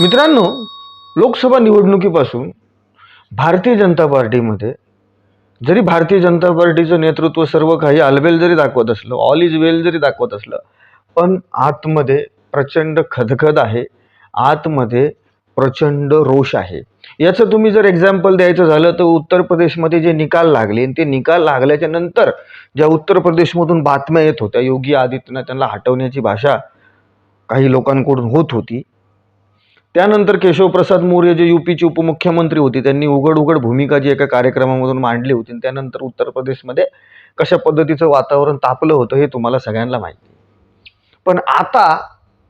मित्रांनो लोकसभा निवडणुकीपासून भारतीय जनता पार्टीमध्ये जरी भारतीय जनता पार्टीचं नेतृत्व सर्व काही अलबेल जरी दाखवत असलं ऑल इज वेल जरी दाखवत असलं पण आतमध्ये प्रचंड खदखद आहे. आतमध्ये प्रचंड रोष आहे. याचं तुम्ही जर एक्झाम्पल द्यायचं झालं तर उत्तर प्रदेशमध्ये जे निकाल लागले आणि ते निकाल लागल्याच्या नंतर ज्या उत्तर प्रदेशमधून बातम्या येत होत्या योगी आदित्यनाथ त्यांना हटवण्याची भाषा काही लोकांकडून होत होती त्यानंतर केशवप्रसाद मौर्य जे युपीचे उपमुख्यमंत्री होते त्यांनी उघड उघड भूमिका जी एका कार्यक्रमामधून मांडली होती आणि त्यानंतर उत्तर प्रदेशमध्ये कशा पद्धतीचं वातावरण तापलं होतं हे तुम्हाला सगळ्यांना माहिती पण आता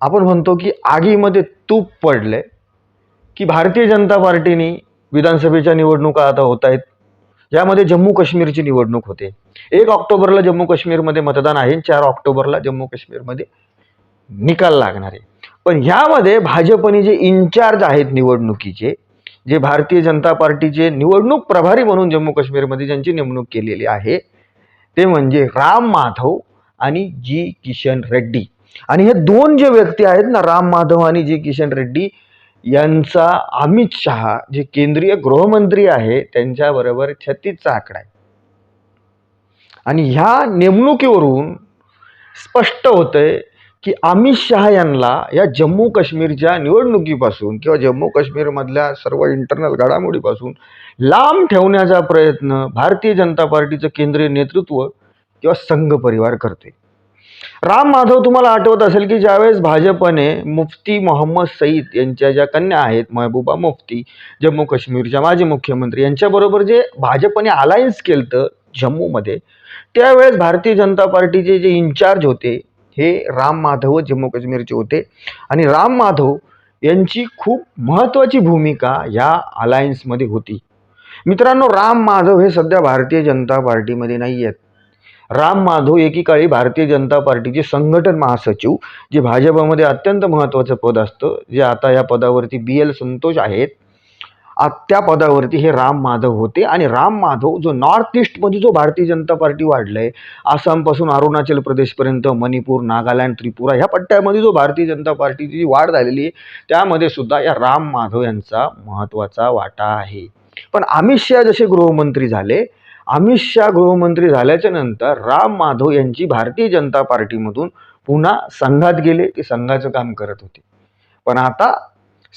आपण म्हणतो की आगीमध्ये तूप पडले की भारतीय जनता पार्टीने विधानसभेच्या निवडणुका आता होत आहेत यामध्ये जम्मू काश्मीरची निवडणूक होते. एक ऑक्टोबरला जम्मू काश्मीरमध्ये मतदान आहे चार ऑक्टोबरला जम्मू काश्मीरमध्ये निकाल लागणार आहे. पण ह्यामध्ये भाजपने जे इन्चार्ज आहेत निवडणुकीचे जे भारतीय जनता पार्टीचे निवडणूक प्रभारी म्हणून जम्मू काश्मीरमध्ये ज्यांची नेमणूक केलेली आहे ते म्हणजे राम माधव आणि जी किशन रेड्डी. आणि हे दोन जे व्यक्ती आहेत ना राम माधव आणि जी किशन रेड्डी यांचा अमित शहा जे केंद्रीय गृहमंत्री आहे त्यांच्याबरोबर छत्तीसचा आकडा आहे. आणि ह्या नेमणुकीवरून स्पष्ट होतंय की अमित शहा यांना या जम्मू काश्मीरच्या निवडणुकीपासून किंवा जम्मू काश्मीरमधल्या सर्व इंटरनल घडामोडीपासून लांब ठेवण्याचा प्रयत्न भारतीय जनता पार्टीचं केंद्रीय नेतृत्व किंवा संघ परिवार करते. राम माधव तुम्हाला आठवत असेल की ज्यावेळेस भाजपने मुफ्ती मोहम्मद सईद यांच्या ज्या कन्या आहेत महबूबा मुफ्ती जम्मू काश्मीरच्या माजी मुख्यमंत्री यांच्याबरोबर जे भाजपने अलायन्स केलं जम्मूमध्ये त्यावेळेस भारतीय जनता पार्टीचे जे इन्चार्ज होते हे राम माधव जम्मू काश्मीरचे होते. आणि राम माधव यांची खूप महत्त्वाची भूमिका या अलायन्समध्ये होती. मित्रांनो राम माधव हे सध्या भारतीय जनता पार्टीमध्ये नाही आहेत. राम माधव एकीकाळी भारतीय जनता पार्टीचे संघटन महासचिव जे भाजपमध्ये अत्यंत महत्त्वाचं पद असतं जे आता या पदावरती बी एल संतोष आहेत. त्या पदावरती हे राम माधव होते. आणि राम माधव जो नॉर्थ ईस्टमध्ये जो भारतीय जनता पार्टी वाढलंय आसामपासून अरुणाचल प्रदेशपर्यंत मणिपूर नागालँड त्रिपुरा ह्या पट्ट्यामध्ये जो भारतीय जनता पार्टीची जी वाढ झालेली आहे त्यामध्ये सुद्धा या राम माधव यांचा महत्त्वाचा वाटा आहे. पण अमित शहा जसे गृहमंत्री झाले अमित शहा गृहमंत्री झाल्याच्यानंतर राम माधव यांची भारतीय जनता पार्टीमधून पुन्हा संघात गेले ते संघाचं काम करत होते. पण आता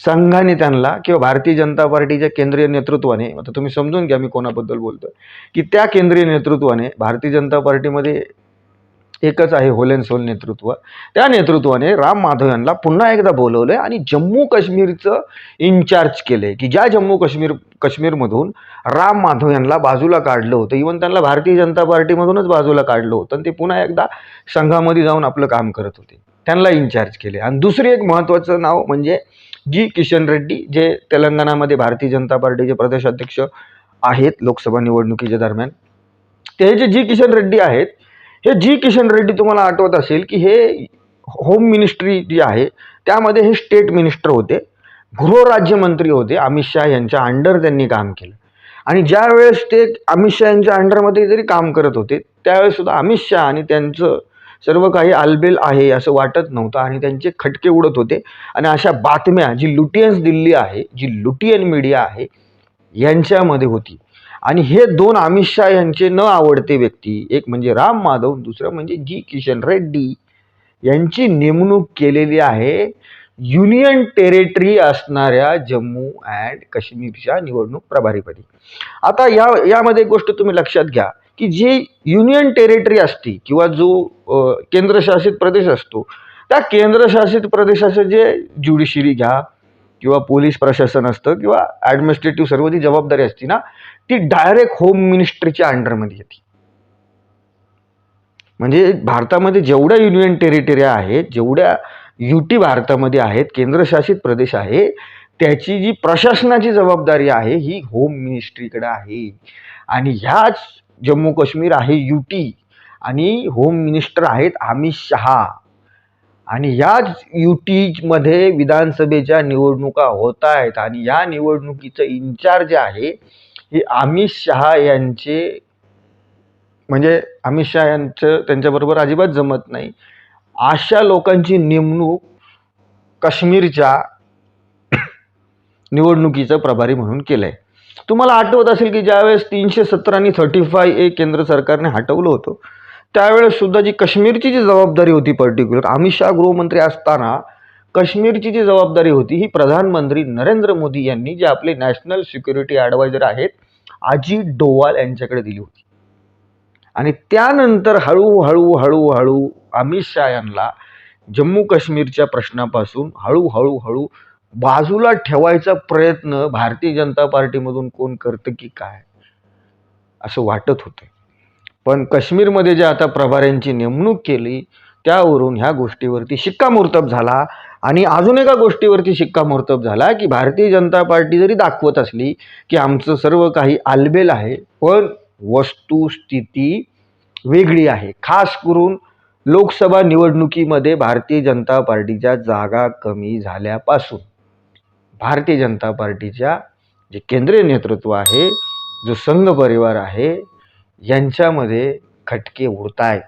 संघाने त्यांना किंवा भारतीय जनता पार्टीच्या केंद्रीय नेतृत्वाने आता तुम्ही समजून घ्या मी कोणाबद्दल बोलतोय की त्या केंद्रीय नेतृत्वाने भारतीय जनता पार्टीमध्ये एकच आहे होलेन सोल नेतृत्व. त्या नेतृत्वाने राम माधव यांना पुन्हा एकदा बोलवलंय आणि जम्मू काश्मीरचं इन्चार्ज केलंय की ज्या जम्मू काश्मीर काश्मीरमधून राम माधव यांना बाजूला काढलं होतं इवन त्यांना भारतीय जनता पार्टीमधूनच बाजूला काढलं होतं आणि ते पुन्हा एकदा संघामध्ये जाऊन आपलं काम करत होते. त्यांना इन्चार्ज केले आणि दुसरी एक महत्त्वाचं नाव म्हणजे जी किशन रेड्डी जे तेलंगणामध्ये भारतीय जनता पार्टीचे प्रदेशाध्यक्ष आहेत लोकसभा निवडणुकीच्या दरम्यान ते जे जी किशन रेड्डी आहेत हे जी किशन रेड्डी तुम्हाला आठवत असेल की हे होम मिनिस्ट्री जी आहे त्यामध्ये हे स्टेट मिनिस्टर होते गृहराज्यमंत्री होते अमित शहा यांच्या अंडर त्यांनी काम केलं. आणि ज्यावेळेस ते अमित शहा यांच्या अंडरमध्ये जरी काम करत होते त्यावेळेस सुद्धा अमित शहा आणि त्यांचं सर्व काही आलबेल आहे असं वाटत नव्हतं आणि त्यांचे खटके उडत होते. आणि अशा बातम्या जी लुटियन्स दिल्ली आहे जी लुटियन मीडिया आहे यांच्यामध्ये होती. आणि हे दोन अमित शाह यांचे न आवडते व्यक्ती एक म्हणजे राम माधव दुसरं म्हणजे जी किशन रेड्डी यांची नेमणूक केलेली आहे युनियन टेरिटरी असणाऱ्या जम्मू अँड काश्मीरच्या निवडणूक प्रभारीपदी. आता या यामध्ये गोष्ट तुम्ही लक्षात घ्या. की जी युनियन टेरिटरी असते किंवा जो केंद्रशासित प्रदेश असतो त्या केंद्रशासित प्रदेशाचं जे ज्युडिशरी घ्या किंवा पोलीस प्रशासन असतं किंवा ॲडमिनिस्ट्रेटिव्ह सर्व जी जबाबदारी असते ना ती डायरेक्ट होम मिनिस्ट्रीच्या अंडरमध्ये येते. म्हणजे भारतामध्ये जेवढ्या युनियन टेरिटरी आहेत जेवढ्या युटी भारतामध्ये आहेत केंद्रशासित प्रदेश आहे त्याची जी प्रशासनाची जबाबदारी आहे ही होम मिनिस्ट्रीकडे आहे. आणि ह्याच जम्मू काश्मीर आहे युटी आणि होम मिनिस्टर आहेत अमित शहा. आणि याच युटीमध्ये विधानसभेच्या निवडणुका होत आहेत आणि या निवडणुकीचं इन्चार्ज आहे हे अमित शहा यांचे म्हणजे अमित शहा यांचं त्यांच्याबरोबर अजिबात जमत नाही. अशा लोकांची नेमणूक काश्मीरच्या निवडणुकीचं प्रभारी म्हणून केलं आहे तुम्हाला आठवत असेल की ज्यावेळेस तीनशे सत्तर आणि थर्टी फाय ए केंद्र सरकारने हटवलं होतं त्यावेळेस सुद्धा जी काश्मीरची जी जबाबदारी होती पर्टिक्युलर अमित शहा गृहमंत्री असताना काश्मीरची जी जबाबदारी होती ही प्रधानमंत्री नरेंद्र मोदी यांनी जे आपले नॅशनल सिक्युरिटी ॲडवायझर आहेत अजित डोवाल यांच्याकडे दिली होती. आणि त्यानंतर हळूहळू हळूहळू अमित शहा यांना जम्मू काश्मीरच्या प्रश्नापासून हळूहळू हळू बाजूला ठेवायचा प्रयत्न भारतीय जनता पार्टीमधून कोण करतं की काय असं वाटत होतं. पण काश्मीरमध्ये जे आता प्रभाऱ्यांची नेमणूक केली त्यावरून ह्या गोष्टीवरती शिक्कामोर्तब झाला आणि अजून एका गोष्टीवरती शिक्कामोर्तब झाला की भारतीय जनता पार्टी जरी दाखवत असली की आमचं सर्व काही आलबेल आहे पण वस्तुस्थिती वेगळी आहे. खास करून लोकसभा निवडणुकीमध्ये भारतीय जनता पार्टीच्या जागा कमी झाल्यापासून. भारतीय जनता पार्टीच्या जे केंद्रीय नेतृत्व आहे जो संघ परिवार आहे यांच्यामध्ये खटके उडत आहेत